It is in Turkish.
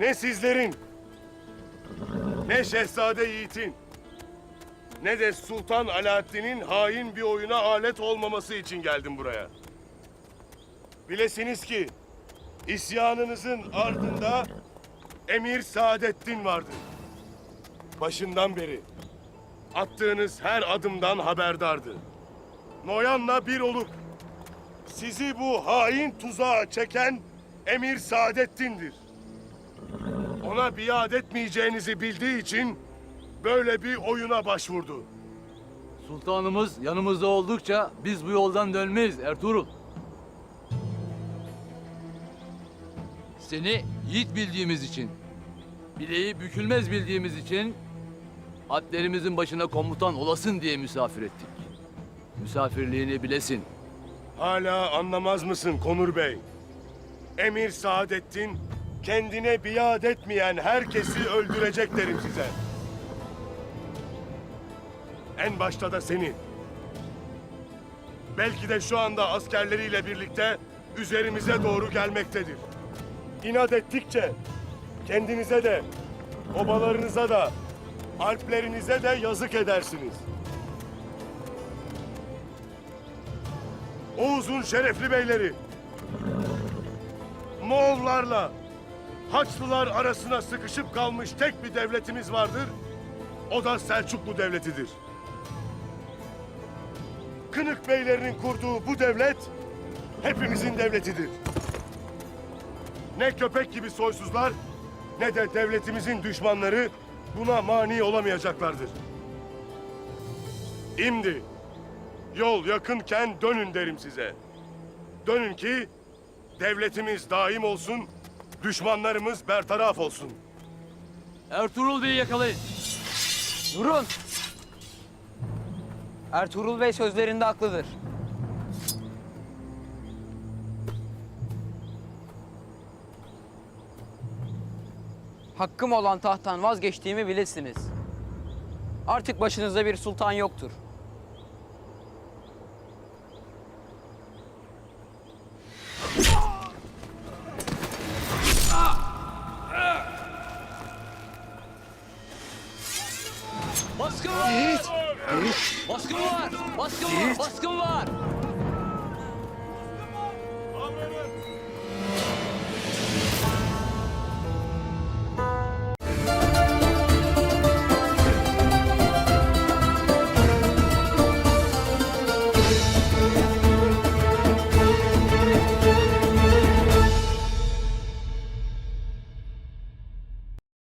Ne sizlerin, ne Şehzade Yiğit'in, ne de Sultan Alaaddin'in hain bir oyuna alet olmaması için geldim buraya. Bilesiniz ki isyanınızın ardında Emir Saadettin vardır. Başından beri attığınız her adımdan haberdardı. Noyan'la bir olup sizi bu hain tuzağa çeken Emir Saadettin'dir. Ona biat etmeyeceğinizi bildiği için böyle bir oyuna başvurdu. Sultanımız yanımızda oldukça biz bu yoldan dönmeyiz Ertuğrul. Seni yiğit bildiğimiz için, bileği bükülmez bildiğimiz için atlerimizin başına komutan olasın diye misafir ettik. Misafirliğini bilesin. Hala anlamaz mısın Konur Bey? Emir Saadettin kendine biat etmeyen herkesi öldürecek derim size. En başta da seni. Belki de şu anda askerleriyle birlikte üzerimize doğru gelmektedir. İnat ettikçe kendinize de, obalarınıza da, alplerinize de yazık edersiniz. Oğuz'un şerefli beyleri Moğollarla Haçlılar arasına sıkışıp kalmış tek bir devletimiz vardır. O da Selçuklu Devleti'dir. Kınık beylerinin kurduğu bu devlet hepimizin devletidir. Ne köpek gibi soysuzlar ne de devletimizin düşmanları buna mani olamayacaklardır. İmdi Yol yakınken dönün derim size. Dönün ki devletimiz daim olsun, düşmanlarımız bertaraf olsun. Ertuğrul Bey'i yakalayın. Durun. Ertuğrul Bey sözlerinde haklıdır. Hakkım olan tahttan vazgeçtiğimi bilirsiniz. Artık başınızda bir sultan yoktur. Baskın var! Baskın var! Baskın var! Baskın var!